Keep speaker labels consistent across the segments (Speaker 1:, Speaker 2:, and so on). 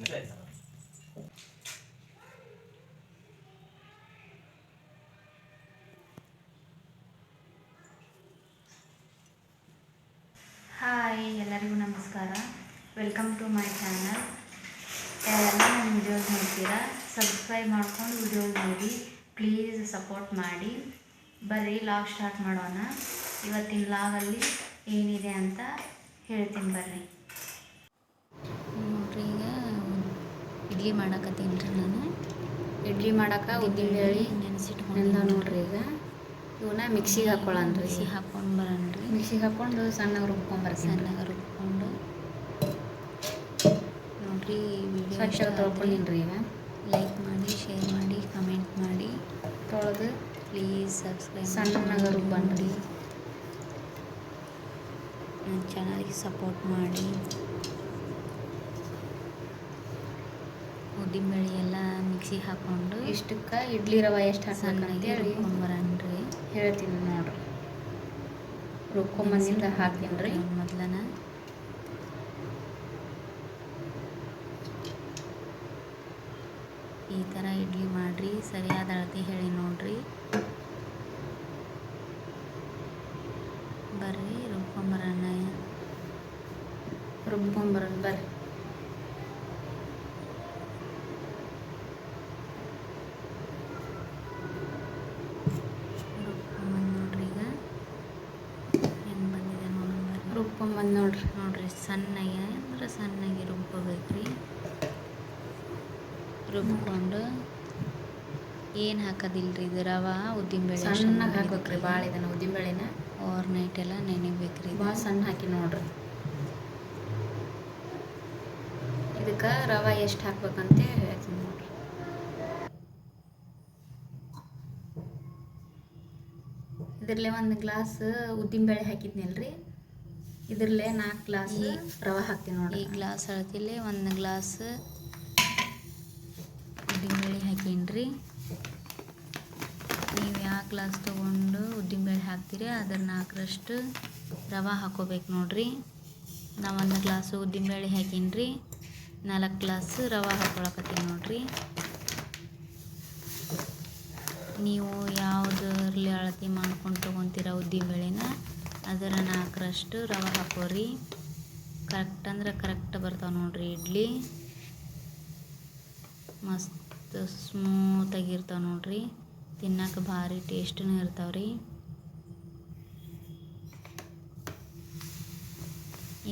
Speaker 1: Hi ಎಲ್ಲರಿಗೂ ನಮಸ್ಕಾರ. Welcome to my channel ಎಲ್ಲ ನನ್ನ ವಿಡಿಯೋಸ್ ನೋಡ್ತೀರಾ ಸಬ್ಸ್ಕ್ರೈಬ್ ಮಾಡ್ಕೊಂಡು ವಿಡಿಯೋಸ್ ನೋಡಿ ಪ್ಲೀಸ್ ಸಪೋರ್ಟ್ ಮಾಡಿ. ಬರ್ರಿ ಲಾಗ್ ಸ್ಟಾರ್ಟ್ ಮಾಡೋಣ. ಇವತ್ತಿನ ಲಾಗಲ್ಲಿ ಏನಿದೆ ಅಂತ ಹೇಳ್ತೀನಿ ಬರ್ರಿ. ಇಡ್ಲಿ ಮಾಡಕತ್ತೀನಿ ರೀ ನಾನು.
Speaker 2: ಇಡ್ಲಿ ಮಾಡಕ್ಕೆ ಉದ್ದಿನ ಬೇಳೆ
Speaker 1: ನೆನೆಸಿಟ್ಕೊಂಡು
Speaker 2: ನೋಡ್ರಿ ಈಗ. ಇವನ್ನ ಮಿಕ್ಸಿಗೆ ಹಾಕೊಳ್ಳೋಣ್ರಿ
Speaker 1: ಬಿಸಿ ಹಾಕ್ಕೊಂಡು ರೀ.
Speaker 2: ಮಿಕ್ಸಿಗೆ ಹಾಕ್ಕೊಂಡು ಸಣ್ಣಗೆ ರುಬ್ಕೊಂಬರ್ತೀನಿ
Speaker 1: ಸಣ್ಣಗೆ ರುಬ್ಕೊಂಡು. ನೋಡ್ರಿ ವಿಡಿಯೋ
Speaker 2: ಸ್ವಚ್ಛ ರೀ ಈಗ.
Speaker 1: ಲೈಕ್ ಮಾಡಿ ಶೇರ್ ಮಾಡಿ ಕಮೆಂಟ್ ಮಾಡಿ.
Speaker 2: ತೊಳೆದು
Speaker 1: ಪ್ಲೀಸ್ ಸಬ್ಸ್ಕ್ರೈಬ್
Speaker 2: ಸಣ್ಣಗೆ ರುಬ್ಬಣ್ರಿ
Speaker 1: ನನ್ನ ಚಾನಲ್ಗೆ ಸಪೋರ್ಟ್ ಮಾಡಿ. ಉದ್ದಿನಬೇಳೆ ಎಲ್ಲ ಮಿಕ್ಸಿ ಹಾಕ್ಕೊಂಡು
Speaker 2: ಇಷ್ಟಕ್ಕೆ ಇಡ್ಲಿ ರವೆ ಎಷ್ಟು
Speaker 1: ಹಾಕಿ ಬರೋಣ್ರಿ
Speaker 2: ಹೇಳ್ತೀನಿ ನೋಡ್ರಿ. ರುಬ್ಕೊಂಬಂದಿಂದ ಹಾಕ್ತೀನಿ ರೀ
Speaker 1: ಮೊದ್ಲನ. ಈ ಥರ ಇಡ್ಲಿ ಮಾಡಿರಿ ಸರಿಯಾದ ಅಳತೆ ಹೇಳಿ ನೋಡ್ರಿ ಬರ್ರಿ ರುಬ್ಕೊಂಬರೋಣ
Speaker 2: ರುಬ್ಕೊಂಬರೋಣ ಬರ್ರಿ
Speaker 1: ರುಬ್ಕೊಂಬಂದು ನೋಡ್ರಿ ಈಗ ಏನು ಬಂದಿದೆ ನೋಡೋಣ ಬರ್ರಿ
Speaker 2: ರುಬ್ಕೊಂಬಂದು ನೋಡ್ರಿ
Speaker 1: ನೋಡ್ರಿ. ಸಣ್ಣಗೆ ಅಂದ್ರೆ ಸಣ್ಣಗೆ ರುಬ್ಕೋಬೇಕ್ರಿ ರುಬ್ಕೊಂಡು ಏನು ಹಾಕೋದಿಲ್ರಿ ಇದು? ರವೆ ಉದ್ದಿನಬೇಳೆ
Speaker 2: ಸಣ್ಣಗೆ ಹಾಕ್ಬೇಕ್ರಿ ಭಾಳ ಇದನ್ನು ಉದ್ದಿನ ಬೇಳೆನ
Speaker 1: ಓವರ್ ನೈಟ್ ಎಲ್ಲ ನೆನೆಬೇಕ್ರಿ
Speaker 2: ಭಾಳ ಸಣ್ಣ ಹಾಕಿ ನೋಡ್ರಿ. ಇದಕ್ಕೆ ರವೆ ಎಷ್ಟು ಹಾಕ್ಬೇಕಂತ ಹೇಳ್ತೀನಿ ನೋಡ್ರಿ. ಇದ್ರಲ್ಲೇ ಒಂದು ಗ್ಲಾಸ್ ಉದ್ದಿನಬೇಳೆ ಹಾಕಿದ್ನಲ್ರಿ. ಇದ್ರಲ್ಲೇ ನಾಲ್ಕು ಗ್ಲಾಸ್ ರವೆ ಹಾಕ್ತೀನಿ
Speaker 1: ಈ ಗ್ಲಾಸ್ ಅಳತೆಲಿ ಒಂದು ಗ್ಲಾಸ್ ಉದ್ದಿನಬೇಳೆ ಹಾಕೀನಿ ನೀವು ಯಾವ ಗ್ಲಾಸ್ ತೊಗೊಂಡು ಉದ್ದಿನಬೇಳೆ ಹಾಕ್ತೀರಿ ಅದ್ರ ನಾಲ್ಕರಷ್ಟು ರವೆ ಹಾಕೋಬೇಕು ನೋಡ್ರಿ. ನಾ ಒಂದು ಗ್ಲಾಸು ಉದ್ದಿನಬೇಳೆ ಹಾಕೀನಿ ನಾಲ್ಕು ಗ್ಲಾಸ್ ರವೆ ಹಾಕೊಳಕತ್ತೀನಿ ನೋಡ್ರಿ. ನೀವು ಯಾವುದ್ರಲ್ಲಿ ಅಳತೆ ಮಾಡ್ಕೊಂಡು ತೊಗೊತೀರ ಉದ್ದಿನಬೇಳೆನ? ಅದರ ನಾಲ್ಕರಷ್ಟು ರವೆ ಹಾಕೋರಿ. ಕರೆಕ್ಟ್ ಅಂದ್ರೆ ಕರೆಕ್ಟ್ ಬರ್ತಾವೆ ನೋಡ್ರಿ ಇಡ್ಲಿ. ಮಸ್ತ್ ಸ್ಮೂತಾಗಿರ್ತಾವೆ ನೋಡ್ರಿ. ತಿನ್ನಕ್ಕೆ ಭಾರಿ ಟೇಸ್ಟೂ ಇರ್ತಾವೆ ರೀ.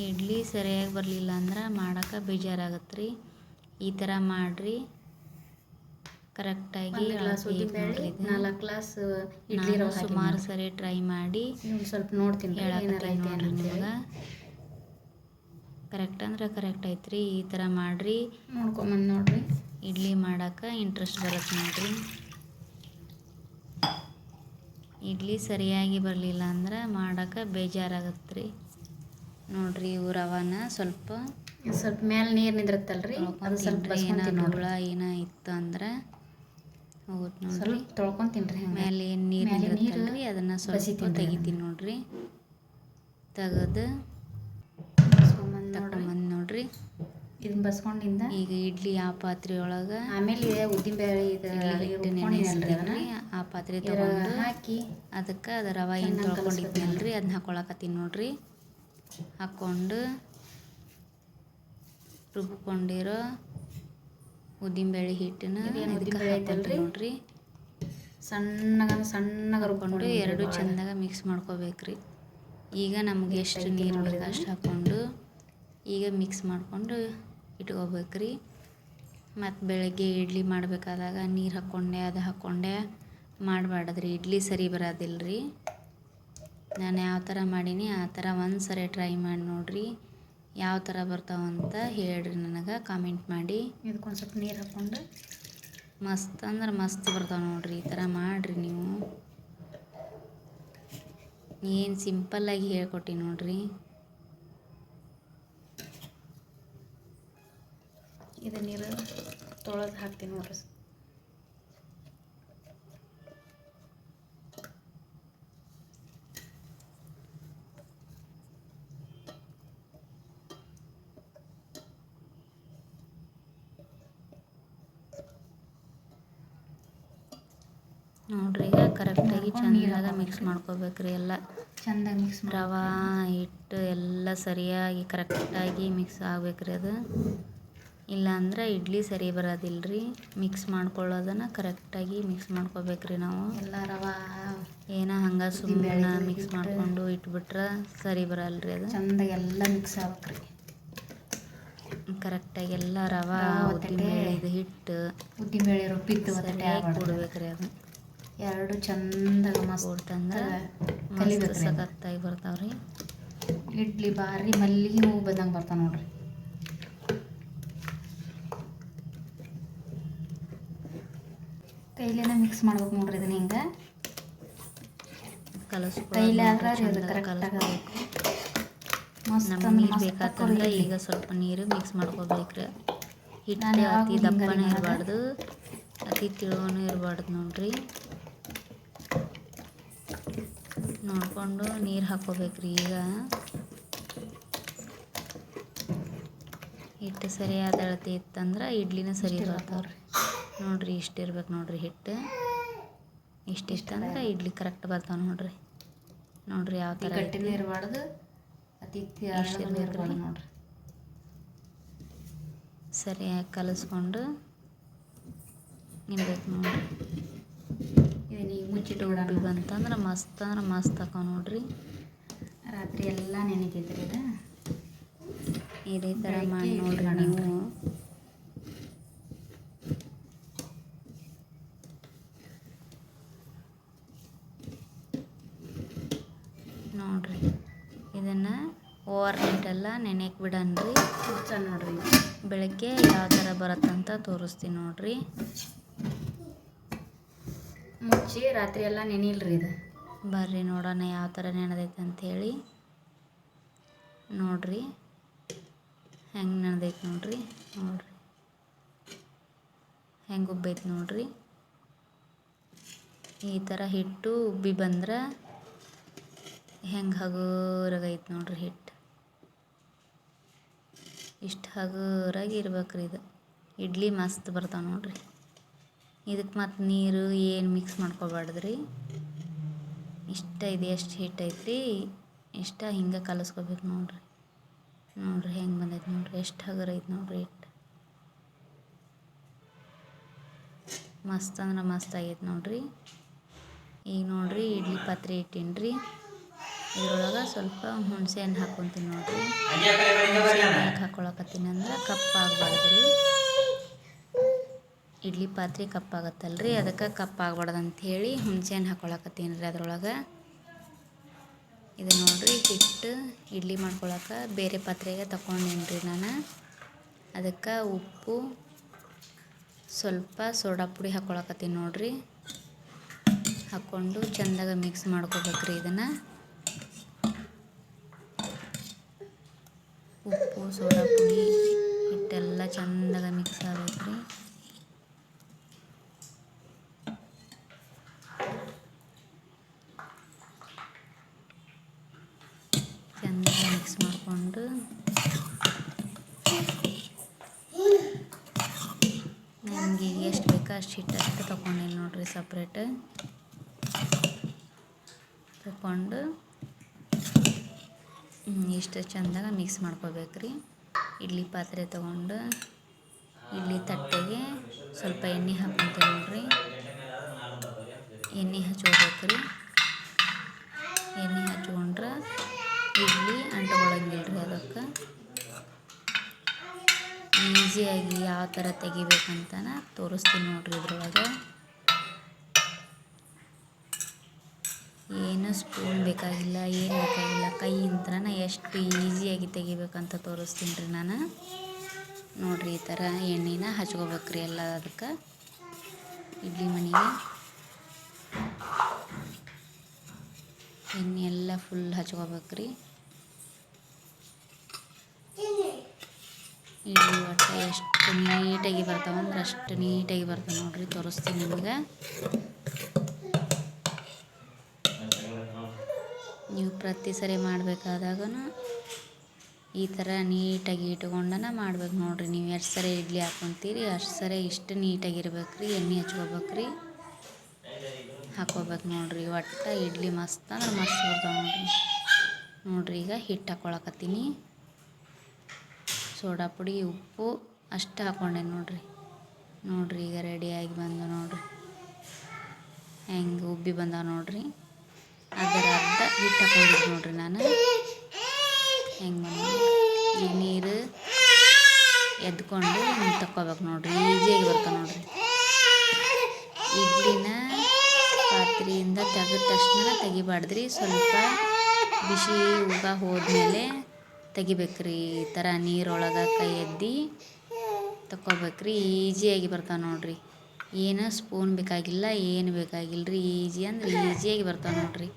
Speaker 1: ಇಡ್ಲಿ ಸರಿಯಾಗಿ ಬರಲಿಲ್ಲ ಅಂದ್ರೆ ಮಾಡೋಕೆ ಬೇಜಾರಾಗತ್ತೆ ರೀ ಈ ಥರ ಮಾಡಿರಿ. ಕರೆಕ್ಟಾಗಿ
Speaker 2: ನಾಲ್ಕು ಗ್ಲಾಸ್ ಇಡ್ಲಿ ರವೆ
Speaker 1: ಸುಮಾರು ಸರಿ ಟ್ರೈ ಮಾಡಿ
Speaker 2: ಸ್ವಲ್ಪ ನೋಡ್ತೀನಿ ರೀ,
Speaker 1: ನೋಡ್ರಿ ನಿಮ್ಗೆ ಕರೆಕ್ಟ್ ಅಂದ್ರೆ ಕರೆಕ್ಟ್ ಐತ್ರಿ ಈ ಥರ ಮಾಡಿರಿ.
Speaker 2: ನೋಡ್ಕೊಂಬಂದು ನೋಡ್ರಿ.
Speaker 1: ಇಡ್ಲಿ ಮಾಡಕ್ಕೆ ಇಂಟ್ರೆಸ್ಟ್ ಬರುತ್ತೆ ನೋಡಿರಿ. ಇಡ್ಲಿ ಸರಿಯಾಗಿ ಬರಲಿಲ್ಲ ಅಂದ್ರೆ ಮಾಡಕ್ಕೆ ಬೇಜಾರಾಗತ್ತೆ ರೀ ನೋಡಿರಿ ಇವು ರವಾನ ಸ್ವಲ್ಪ
Speaker 2: ಸ್ವಲ್ಪ ಮೇಲೆ ನೀರು ನಿಂದಿರುತ್ತಲ್ರಿ ಅದು ಸ್ವಲ್ಪ
Speaker 1: ಏನೋ ಹುಳ ಏನೋ ಇತ್ತು ಅಂದ್ರೆ ಹೋಗುತ್ತೆ ನೋಡ್ರಿ.
Speaker 2: ತೊಳ್ಕೊಂತೀನಿ ರೀ
Speaker 1: ಮೇಲೆ ಏನು ನೀರು
Speaker 2: ನೀರು
Speaker 1: ಅದನ್ನು ಸ್ವಲ್ಪ ತೆಗಿತೀನಿ ನೋಡ್ರಿ. ತೆಗೆದು ತಗೊಂಬಂದು ನೋಡ್ರಿ.
Speaker 2: ಇದನ್ನ ಬಸ್ಕೊಂಡಿಂದ
Speaker 1: ಈಗ ಇಡ್ಲಿ ಆ ಪಾತ್ರೆ ಒಳಗೆ
Speaker 2: ಆಮೇಲೆ ಇದೆ ಉದ್ದಿನ ಬೇಳೆ ಇದು
Speaker 1: ಹಿಟ್ಟು
Speaker 2: ಅದನ್ನ.
Speaker 1: ನೆನೆಸಿದ್ರಿ ಆ ಪಾತ್ರೆ ತಗೊಂಡು
Speaker 2: ಹಾಕಿ
Speaker 1: ಅದಕ್ಕೆ ಅದು ರವೆ ಏನು
Speaker 2: ಚೆನ್ನಾಗ್
Speaker 1: ತೊಳ್ಕೊಂಡಿದ್ನಲ್ರಿ ಅದನ್ನ ಹಾಕೊಳಕತ್ತೀನಿ ನೋಡ್ರಿ. ಹಾಕ್ಕೊಂಡು ರುಬ್ಕೊಂಡಿರೋ ಉದ್ದಿನಬೇಳೆ ಹಿಟ್ಟನ್ನ
Speaker 2: ಹಿಟ್ಟಿನ
Speaker 1: ಇದಕ್ಕೆ? ನೋಡ್ರಿ.
Speaker 2: ಸಣ್ಣಗ ಸಣ್ಣಗ
Speaker 1: ಹಾಕ್ಕೊಂಡು
Speaker 2: ರುಬ್ಕೊಂಡು
Speaker 1: ಎರಡು ಚಂದಾಗ ಮಿಕ್ಸ್ ಮಾಡ್ಕೋಬೇಕ್ರಿ. ಈಗ ನಮ್ಗೆ ಎಷ್ಟು ನೀರು ಬೇಕು ಅಷ್ಟು ಹಾಕ್ಕೊಂಡು ಈಗ ಮಿಕ್ಸ್ ಮಾಡಿಕೊಂಡು ಇಟ್ಕೋಬೇಕ್ರಿ. ಮತ್ತು ಬೆಳಗ್ಗೆ ಇಡ್ಲಿ ಮಾಡಬೇಕಾದಾಗ ನೀರು ಹಾಕ್ಕೊಂಡೆ ಅದು ಹಾಕ್ಕೊಂಡೆ ಮಾಡಬಾರ್ದ್ರಿ. ಇಡ್ಲಿ ಸರಿ ಬರೋದಿಲ್ಲ ರೀ ನಾನು ಯಾವ ಥರ ಮಾಡೀನಿ ಆ ಥರ ಒಂದು ಸರಿ ಟ್ರೈ ಮಾಡಿ ನೋಡ್ರಿ. ಯಾವ ಥರ ಬರ್ತಾವಂತ ಹೇಳ್ರಿ ನನಗೆ ಕಾಮೆಂಟ್ ಮಾಡಿ.
Speaker 2: ಇದಕ್ಕೊಂದು ಸ್ವಲ್ಪ ನೀರು ಹಾಕ್ಕೊಂಡು
Speaker 1: ಮಸ್ತ್ ಅಂದ್ರೆ ಮಸ್ತ್ ಬರ್ತಾವೆ ನೋಡ್ರಿ ಈ ಥರ ಮಾಡಿರಿ ನೀವು. ಏನು ಸಿಂಪಲ್ಲಾಗಿ ಹೇಳ್ಕೊಟ್ಟಿ ನೋಡ್ರಿ.
Speaker 2: ಇದು ನೀರು ತೊಳೆದು ಹಾಕ್ತೀನಿ ನೋಡ್ರಿ
Speaker 1: ನೋಡ್ರಿ ಈಗ ಕರೆಕ್ಟಾಗಿ
Speaker 2: ಚೆನ್ನಾಗ ಮಿಕ್ಸ್
Speaker 1: ಚೆಂದಾಗ
Speaker 2: ರೀ
Speaker 1: ಮಿಕ್ಸ್ ಮಾಡ್ಕೋಬೇಕ್ರಿ ಎಲ್ಲ.
Speaker 2: ಚೆಂದಾಗಿ ಮಿಕ್ಸ್
Speaker 1: ರವೆ ಹಿಟ್ಟು ಎಲ್ಲ ಸರಿಯಾಗಿ ಕರೆಕ್ಟಾಗಿ ಮಿಕ್ಸ್ ಆಗ್ಬೇಕ್ರಿ ಅದು. ಇಲ್ಲಾಂದ್ರೆ ಇಡ್ಲಿ ಸರಿ ಬರೋದಿಲ್ಲ ರೀ ಮಿಕ್ಸ್ ಮಾಡ್ಕೊಳ್ಳೋದನ್ನು ಕರೆಕ್ಟಾಗಿ ಮಿಕ್ಸ್ ಮಾಡ್ಕೋಬೇಕ್ರಿ ನಾವು.
Speaker 2: ಎಲ್ಲ ರವೆ
Speaker 1: ಏನೋ ಹಂಗೆ ಸುಮ್ಮನೆ ಮಿಕ್ಸ್. ಮಾಡಿಕೊಂಡು ಇಟ್ಬಿಟ್ರೆ ಸರಿ ಬರಲ್ಲ ರೀ ಅದು.
Speaker 2: ಚೆಂದಾಗಿ ಎಲ್ಲ ಮಿಕ್ಸ್ ಆಗ್ಬೇಕ್ರಿ.
Speaker 1: ಕರೆಕ್ಟಾಗಿ ಎಲ್ಲ ರವೆ ಉದ್ದಿನ
Speaker 2: ಬೇಳೆ
Speaker 1: ಬೇಳೆದು ಹಿಟ್ಟು
Speaker 2: ರುಬ್ಬಿದ್ದು ಒತ್ತಟೆ
Speaker 1: ಸರಿಯಾಗಿ
Speaker 2: ಆಗ್ಬಾರ್ದು.
Speaker 1: ಕೂಡ್ಬೇಕ್ರಿ ಅದು.
Speaker 2: ಎರಡು ಚಂದ ಮಸ್ತ್ ಕಲಿಬೇಕ್ರಿ.
Speaker 1: ಸಖತ್ತಾಗಿ ಬರ್ತಾವ್ರಿ.
Speaker 2: ಇಡ್ಲಿ ಬಾರಿ ಮಲ್ಲಿಗೆ ಹೂವು ಬಂದಂಗೆ ಬರ್ತಾವ ನೋಡ್ರಿ. ಕೈಲೇನ ಮಿಕ್ಸ್ ಮಾಡ್ಬೇಕು ನೋಡ್ರಿ ಇದನ್ನ ಹಿಂಗೆ. ಕಲಸು ಆದ್ರೆ
Speaker 1: ಕಲಿಸ್ಬೇಕು ನಮ್ಗೆ ನೀರು ಬೇಕಾತಂದ್ರೆ ಈಗ ಸ್ವಲ್ಪ ನೀರು ಮಿಕ್ಸ್ ಮಾಡ್ಕೋಬೇಕ್ರಿ. ಹಿಟ್ಟು ಅತಿ ದಪ್ಪನೂ ಇರಬಾರ್ದು. ಅತಿ ತಿಳುವನು ಇರಬಾರ್ದು ನೋಡ್ರಿ. ನೋಡಿಕೊಂಡು ನೀರು ಹಾಕೋಬೇಕ್ರಿ ಈಗ. ಹಿಟ್ಟು ಸರಿಯಾದ ಅಳತೆ ಇತ್ತಂದ್ರೆ ಇಡ್ಲಿನ ಸರಿ ಬರ್ತಾವ್ರಿ. ನೋಡ್ರಿ. ಇಷ್ಟು ಇರ್ಬೇಕು ನೋಡ್ರಿ ಹಿಟ್ಟು. ಇಷ್ಟಿಷ್ಟು ಅಂದ್ರೆ ಇಡ್ಲಿ ಕರೆಕ್ಟ್ ಬರ್ತಾವೆ ನೋಡ್ರಿ. ನೋಡ್ರಿ ಯಾವ ಥರ
Speaker 2: ಗಟ್ಟಿನೂ ಇರಬಾರ್ದು ಅತಿ. ಇರಬಾರ್ದು ನೋಡ್ರಿ.
Speaker 1: ಸರಿಯಾಗಿ ಕಲಿಸ್ಕೊಂಡು ಇನ್ಬೇಕು ನೋಡ್ರಿ
Speaker 2: ಇದನ್ನ ಈಗ ಮುಚ್ಚಿಟ್ಟು
Speaker 1: ಉಬ್ಬಿ
Speaker 2: ಬಿಡೋಣ
Speaker 1: ಬಂತಂದ್ರೆ ಮಸ್ತ್ ಅಂದ್ರೆ ಮಸ್ತ್ ಹಾಕೋ ನೋಡ್ರಿ.
Speaker 2: ರಾತ್ರಿ ಎಲ್ಲ ನೆನಕೈತ್ರಿ ಇದು
Speaker 1: ಇದೇ ಥರ ಮಾಡಿ ನೋಡ್ರಿ. ನೀವು. ನೋಡ್ರಿ ಇದನ್ನು ಓವರ್ ನೈಟೆಲ್ಲ ನೆನೆಯಕ್ಕೆ ಬಿಡನ್ರಿ.
Speaker 2: ನೋಡ್ರಿ.
Speaker 1: ಬೆಳಗ್ಗೆ ಯಾವ ಥರ ಬರುತ್ತಂತ ತೋರಿಸ್ತೀನಿ ನೋಡ್ರಿ.
Speaker 2: ಮುಚ್ಚಿ ರಾತ್ರಿ ಎಲ್ಲ ನೆನಿಲ್ರಿ ಇದು.
Speaker 1: ಬರ್ರಿ ನೋಡೋಣ ಯಾವ ಥರ ನೆನೆದೈತೆ ಅಂಥೇಳಿ ನೋಡ್ರಿ. ಹೆಂಗೆ ನೆನೆದೈತೆ ನೋಡ್ರಿ. ನೋಡ್ರಿ. ಹೆಂಗೆ ಉಬ್ಬೈತೆ ನೋಡ್ರಿ. ಈ ಥರ ಹಿಟ್ಟು ಉಬ್ಬಿ ಬಂದ್ರೆ ಹೆಂಗೆ ಹಗುರಾಗೈತೆ ನೋಡ್ರಿ ಹಿಟ್ಟು. ಇಷ್ಟು ಹಗುರಾಗಿ ಇರ್ಬೇಕ್ರಿ ಇದು. ಇಡ್ಲಿ ಮಸ್ತ್ ಬರ್ತಾವೆ ನೋಡ್ರಿ. ಇದಕ್ಕೆ ಮತ್ತು ನೀರು ಏನು ಮಿಕ್ಸ್ ಮಾಡ್ಕೊಬಾರ್ದ್ರಿ? ಇಷ್ಟ ಇದೆ ಎಷ್ಟು ಹಿಟ್ಟು ರೀ ಇಷ್ಟ ಹಿಂಗೆ ಕಲಿಸ್ಕೋಬೇಕು ನೋಡ್ರಿ. ನೋಡ್ರಿ ಹೆಂಗೆ ಬಂದೈತೆ ನೋಡ್ರಿ ಎಷ್ಟು ಹಗರ ಐತೆ ನೋಡ್ರಿ ಹಿಟ್ಟು ಮಸ್ತ್ ಅಂದ್ರೆ ಮಸ್ತ್ ಆಗೈತೆ ನೋಡ್ರಿ. ಈಗ ನೋಡ್ರಿ ಇಡ್ಲಿ ಪಾತ್ರೆ ಇಟ್ಟೀನಿ ಇದ್ರೊಳಗೆ ಸ್ವಲ್ಪ ಹುಣಸೆ ಹಣ್ಣು ಹಾಕ್ಕೊಂತೀನಿ ನೋಡ್ರಿ ಹುಣ್ಸೆ ಹಣ್ಣು ಯಾಕೆ ಹಾಕ್ಕೊಳಕತ್ತೀನಿ ಅಂದ್ರೆ ಕಪ್ಪಾಗಬಾರ್ದು ರೀ ಇಡ್ಲಿ ಪಾತ್ರೆ ಕಪ್ಪಾಗತ್ತಲ್ರಿ? ಅದಕ್ಕೆ ಕಪ್ಪಾಗಬಾರ್ದು ಅಂಥೇಳಿ ಹುಣಸೆ ಹಣ್ಣು ಹಾಕ್ಕೊಳಕತ್ತೀನಿ ರೀ ಅದ್ರೊಳಗೆ. ಇದು ನೋಡಿರಿ ಹಿಟ್ಟು ಇಡ್ಲಿ ಮಾಡ್ಕೊಳಕ್ಕೆ ಬೇರೆ ಪಾತ್ರೆಗೆ ತಗೊಂಡೇನಿ ರೀ ನಾನು. ಅದಕ್ಕೆ ಉಪ್ಪು, ಸ್ವಲ್ಪ ಸೋಡಾ ಪುಡಿ ಹಾಕ್ಕೊಳಕತ್ತೀನಿ ನೋಡಿರಿ. ಹಾಕ್ಕೊಂಡು ಚೆಂದಾಗ ಮಿಕ್ಸ್ ಮಾಡ್ಕೋಬೇಕ್ರಿ ಇದನ್ನು. ಉಪ್ಪು, ಸೋಡಾ ಪುಡಿ, ಹಿಟ್ಟೆಲ್ಲ ಚೆಂದಾಗ ಮಿಕ್ಸ್ ಆಗಬೇಕು ಚೆಂದ ಮಿಕ್ಸ್ ಮಾಡಿಕೊಂಡು ನನಗೆ ಶೀಟ್ ಅಷ್ಟು ತೊಗೊಂಡೀನಿ ತೊಗೊಂಡಿನಿ ನೋಡ್ರಿ ಸಪ್ರೇಟ್ ತಗೊಂಡು ಇಷ್ಟು ಚೆಂದಾಗ ಮಿಕ್ಸ್ ಮಾಡ್ಕೋಬೇಕ್ರಿ. ಇಡ್ಲಿ ಪಾತ್ರೆ ತೊಗೊಂಡು, ಇಡ್ಲಿ ತಟ್ಟೆಗೆ ಸ್ವಲ್ಪ ಎಣ್ಣೆ ಹಾಕೊಂತೀವಿ ನೋಡ್ರಿ. ಎಣ್ಣೆ ಹಚ್ಕೋಬೇಕ್ರಿ. ಎಣ್ಣೆ ಹಚ್ಕೊಂಡ್ರೆ ಇಡ್ಲಿ ಅಂಟ್ಕೊಳಂಗಿಲ್ಲ ರೀ ಅದಕ್ಕೆ. ಈಸಿಯಾಗಿ ಯಾವ ಥರ ತೆಗಿಬೇಕಂತನ ತೋರಿಸ್ತೀನಿ ನೋಡ್ರಿ ಇದ್ರೊಳಗೆ. ಏನು ಸ್ಪೂನ್ ಬೇಕಾಗಿಲ್ಲ, ಏನು ಬೇಕಾಗಿಲ್ಲ ಕೈಯಿಂದನ ಎಷ್ಟು ಈಸಿಯಾಗಿ ತೆಗಿಬೇಕಂತ ತೋರಿಸ್ತೀನಿ ರೀ ನಾನು. ನೋಡ್ರಿ ಈ ಥರ ಎಣ್ಣೆನ ಹಚ್ಕೋಬೇಕ್ರಿ ಎಲ್ಲ ಅದಕ್ಕೆ. ಇಡ್ಲಿ ಮನೆಗೆ. ಎಣ್ಣೆ ಎಲ್ಲ ಫುಲ್ ಹಚ್ಕೋಬೇಕ್ರಿ. ಇಡ್ಲಿ ಒಟ್ಟು ಎಷ್ಟು ನೀಟಾಗಿ ಬರ್ತಾವಂದ್ರೆ ಅಷ್ಟು ನೀಟಾಗಿ ಬರ್ತಾವೆ ನೋಡ್ರಿ, ತೋರಿಸ್ತೀನಿ ನಿಮ್ಗೆ. ನೀವು ಪ್ರತಿ ಸರಿ ಮಾಡಬೇಕಾದಾಗ ಈ ಥರ ನೀಟಾಗಿ ಇಟ್ಕೊಂಡನ ಮಾಡ್ಬೇಕು ನೋಡ್ರಿ. ನೀವು ಎಷ್ಟು ಸರಿ ಇಡ್ಲಿ ಹಾಕೊತೀರಿ, ಅಷ್ಟು ಸರಿ ಇಷ್ಟು ನೀಟಾಗಿರ್ಬೇಕು ರೀ ಎಣ್ಣೆ ಹಚ್ಕೋಬೇಕು ರೀ ಹಾಕೋಬೇಕು ನೋಡ್ರಿ. ಒಟ್ಟು ಇಡ್ಲಿ ಮಸ್ತ್ ಅಂದ್ರೆ ಮಸ್ತ್ ಬರ್ತಾವೆ ನೋಡ್ರಿ. ನೋಡ್ರಿ ಈಗ ಹಿಟ್ಟು ಹಾಕೊಳಕತ್ತೀನಿ. ಸೋಡಾ ಪುಡಿ, ಉಪ್ಪು, ಅಷ್ಟು ಹಾಕ್ಕೊಂಡೆ ನೋಡಿರಿ. ನೋಡಿರಿ ಈಗ ರೆಡಿಯಾಗಿ ಬಂದು ನೋಡಿರಿ. ಹೆಂಗೆ ಉಬ್ಬಿ ಬಂದಾವ ನೋಡಿರಿ. ಅದರ ಅರ್ಧ ಹಿಟ್ಟು ಹಾಕೊಂಡಿದ್ದು ನೋಡಿರಿ ನಾನು. ಹೆಂಗೆ ಬಂದ ಈಗ ನೀರು ಎದ್ಕೊಂಡು ಹಿಂಗೆ ತಕ್ಕೋಬೇಕು ನೋಡ್ರಿ. ಈಜಿಯಾಗಿ ಬರ್ತಾವೆ ನೋಡ್ರಿ. ಇಡ್ಲಿನ ಪಾತ್ರೆಯಿಂದ ತೆಗೆದ ತಕ್ಷಣ ತೆಗಿಬಾರ್ದ್ರಿ. ಸ್ವಲ್ಪ ಬಿಸಿ ಉಗ ಹೋದ್ಮೇಲೆ ತೆಗಿಬೇಕ್ರಿ, ಈ ಥರ ನೀರೊಳಗೆ ಕೈ ಎದ್ದಿ ರೀ ಈಜಿಯಾಗಿ ಬರ್ತಾವೆ ನೋಡಿರಿ. ಏನು ಸ್ಪೂನ್ ಬೇಕಾಗಿಲ್ಲ, ಏನು ಬೇಕಾಗಿಲ್ಲ ರೀ ಈಜಿ ಅಂದ್ರೆ ಈಜಿಯಾಗಿ ಬರ್ತಾವೆ ನೋಡಿರಿ.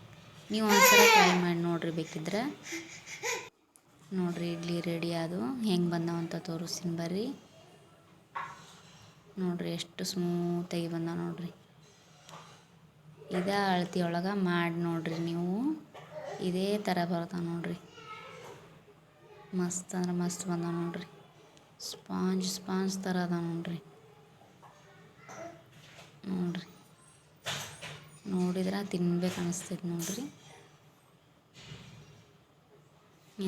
Speaker 1: ನೀವು ಒಂದ್ಸಲ ಟ್ರೈ ಮಾಡಿ ನೋಡಿರಿ ಬೇಕಿದ್ರೆ. ನೋಡಿರಿ, ಇಡ್ಲಿ ರೆಡಿ ಅದು ಹೆಂಗೆ ಬಂದಾವ ಅಂತ ತೋರಿಸ್ತೀನಿ ಬರ್ರಿ. ನೋಡಿರಿ, ಎಷ್ಟು ಸ್ಮೂತಾಗಿ ಬಂದಾವ ನೋಡಿರಿ. ಇದೇ ಅಳತಿ ಒಳಗೆ ಮಾಡಿ ನೋಡಿರಿ ನೀವು. ಇದೇ ಥರ ಬರ್ತಾವೆ ನೋಡ್ರಿ. ಮಸ್ತ್ ಅಂದ್ರೆ ಮಸ್ತ್ ಬಂದಾವ ನೋಡ್ರಿ. ಸ್ಪಾಂಜ್ ಸ್ಪಾಂಜ್ ಥರ ಅದಾವ ನೋಡ್ರಿ. ನೋಡ್ರಿ. ನೋಡಿದ್ರೆ ತಿನ್ಬೇಕು ಅನಿಸ್ತೈತೆ ನೋಡ್ರಿ.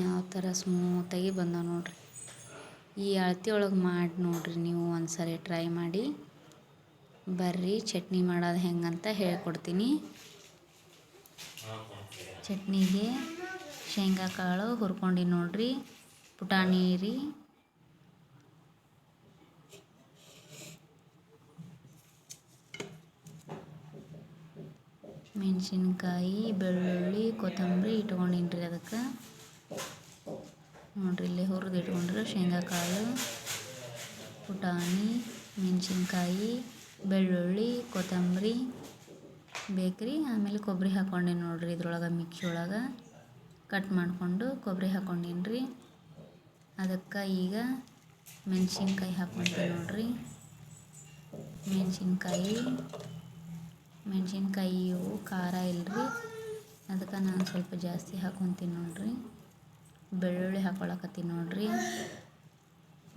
Speaker 1: ಯಾವ ಥರ ಸ್ಮೂತಾಗಿ ಬಂದಾವ ನೋಡ್ರಿ. ಈ ಅಳತಿ ಒಳಗೆ ಮಾಡಿ ನೋಡ್ರಿ ನೀವು ಒಂದ್ಸರಿ ಟ್ರೈ ಮಾಡಿ. ಬರ್ರಿ ಚಟ್ನಿ ಮಾಡೋದು ಹೆಂಗಂತ ಹೇಳ್ಕೊಡ್ತೀನಿ. ಚಟ್ನಿಗೆ ಶೇಂಗಾ ಕಾಳು ಹುರ್ಕೊಂಡಿ ನೋಡ್ರಿ. ಪುಟಾಣಿ ರೀ ಮೆಣಸಿನ್ಕಾಯಿ, ಬೆಳ್ಳುಳ್ಳಿ, ಕೊತ್ತಂಬರಿ ಇಟ್ಕೊಂಡಿನಿ ರೀ ಅದಕ್ಕೆ. ನೋಡ್ರಿ ಇಲ್ಲಿ ಹುರಿದು ಇಟ್ಕೊಂಡ್ರೆ ಶೇಂಗಾ ಕಾಳು ಪುಟಾಣಿ, ಮೆಣಸಿನ್ಕಾಯಿ, ಬೆಳ್ಳುಳ್ಳಿ, ಕೊತ್ತಂಬರಿ ಬೇಕ್ರಿ. ಆಮೇಲೆ ಕೊಬ್ಬರಿ ಹಾಕ್ಕೊಂಡೆ ನೋಡ್ರಿ ಇದ್ರೊಳಗೆ ಮಿಕ್ಸಿ ಒಳಗೆ ಕಟ್ ಮಾಡಿಕೊಂಡು ಕೊಬ್ಬರಿ ಹಾಕ್ಕೊಂಡೀನಿ ರೀ ಅದಕ್ಕೆ ಈಗ ಮೆಣಸಿನ್ಕಾಯಿ ಹಾಕ್ಕೊಂತೀವಿ ನೋಡ್ರಿ. ಮೆಣಸಿನ್ಕಾಯಿ ಮೆಣಸಿನ್ಕಾಯಿ ಇವು ಖಾರ ಇಲ್ರಿ. ಅದಕ್ಕೆ ನಾನು ಸ್ವಲ್ಪ ಜಾಸ್ತಿ ಹಾಕ್ಕೊಂತೀನಿ ನೋಡ್ರಿ. ಬೆಳ್ಳುಳ್ಳಿ ಹಾಕೊಳಕತ್ತೀನಿ ನೋಡ್ರಿ.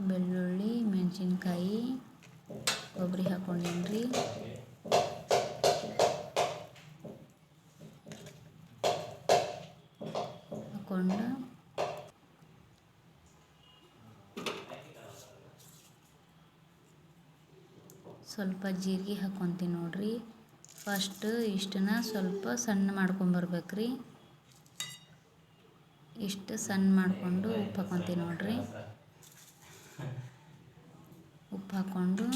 Speaker 1: ಬೆಳ್ಳುಳ್ಳಿ, ಮೆಣಸಿನ್ಕಾಯಿ, ಕೊಬ್ಬರಿ ಹಾಕ್ಕೊಂಡೇನ್ರಿ ಹಾಕ್ಕೊಂಡು ಸ್ವಲ್ಪ ಜೀರಿಗೆ ಹಾಕೊಂತೀನಿ ನೋಡಿರಿ. ಫಸ್ಟ್ ಇಷ್ಟನ್ನ ಸ್ವಲ್ಪ ಸಣ್ಣ ಮಾಡ್ಕೊಂಬರ್ಬೇಕ್ರಿ ಇಷ್ಟು ಸಣ್ಣ ಮಾಡಿಕೊಂಡು ಉಪ್ಪು ಹಾಕ್ಕೊಂತೀನಿ ನೋಡಿರಿ. ಉಪ್ಪು ಹಾಕ್ಕೊಂಡು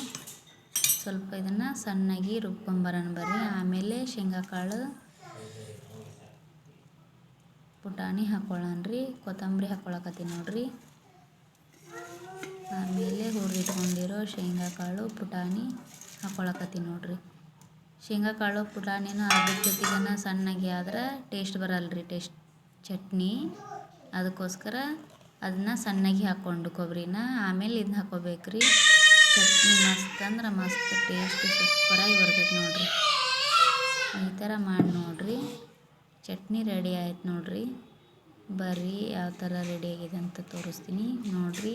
Speaker 1: ಸ್ವಲ್ಪ ಇದನ್ನು ಸಣ್ಣಗೆ ರುಬ್ಕೊಂಬರೋಣ ಬರ್ರಿ. ಆಮೇಲೆ ಶೇಂಗಾ ಕಾಳು ಪುಟಾಣಿ ಹಾಕ್ಕೊಳ್ಳೋಣ ರೀ. ಕೊತ್ತಂಬರಿ ಹಾಕ್ಕೊಳಕತ್ತೀನಿ ನೋಡಿರಿ. ಆಮೇಲೆ ಶೇಂಗಾ ಕಾಳು ಪುಟಾಣಿ ಹಾಕ್ಕೊಳಕತ್ತೀನಿ ನೋಡಿರಿ. ಶೇಂಗಾ ಕಾಳು ಪುಟಾಣಿನ ಅದ್ರ ಜೊತೆಗನ ಸಣ್ಣಗೆ ಆದ್ರೆ ಟೇಸ್ಟ್ ಬರಲ್ಲ ರೀ ಟೇಸ್ಟ್ ಚಟ್ನಿ. ಅದಕ್ಕೋಸ್ಕರ ಅದನ್ನ ಸಣ್ಣಗೆ ಹಾಕ್ಕೊಂಡು ಕೊಬ್ಬರಿನ ಆಮೇಲೆ ಇದನ್ನ ಹಾಕ್ಕೋಬೇಕ್ರಿ ಚಟ್ನಿ ಮಸ್ತ್ ಅಂದ್ರೆ ಮಸ್ತ್ ಟೇಸ್ಟ್ ಸೂಪರಾಗಿ ಬರ್ತೈತೆ ನೋಡ್ರಿ. ಈ ಥರ ಮಾಡಿ ನೋಡ್ರಿ. ಚಟ್ನಿ ರೆಡಿ ಆಯ್ತು ನೋಡ್ರಿ. ಬರ್ರಿ ಯಾವ ಥರ ರೆಡಿ ಆಗಿದೆ ಅಂತ ತೋರಿಸ್ತೀನಿ ನೋಡ್ರಿ.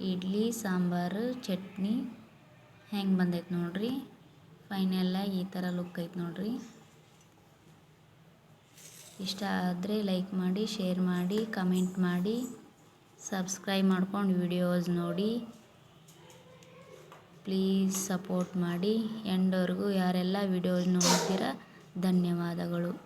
Speaker 1: ಇಡ್ಲಿ, ಸಾಂಬಾರು, ಚಟ್ನಿ. ಹೆಂಗೆ ಬಂದೈತೆ ನೋಡ್ರಿ? ಫೈನಲ್ಲ ಈ ಥರ ಲುಕ್ ಐತೆ ನೋಡ್ರಿ. ಇಷ್ಟ ಆದರೆ ಲೈಕ್ ಮಾಡಿ ಶೇರ್ ಮಾಡಿ ಕಮೆಂಟ್ ಮಾಡಿ ಸಬ್ಸ್ಕ್ರೈಬ್ ಮಾಡ್ಕೊಂಡು ವಿಡಿಯೋಸ್ ನೋಡಿ. ಪ್ಲೀಸ್ ಸಪೋರ್ಟ್ ಮಾಡಿ. ಎಂಡವರೆಗೂ ಯಾರೆಲ್ಲ ವಿಡಿಯೋಸ್ ನೋಡ್ತೀರಾ, ಧನ್ಯವಾದಗಳು.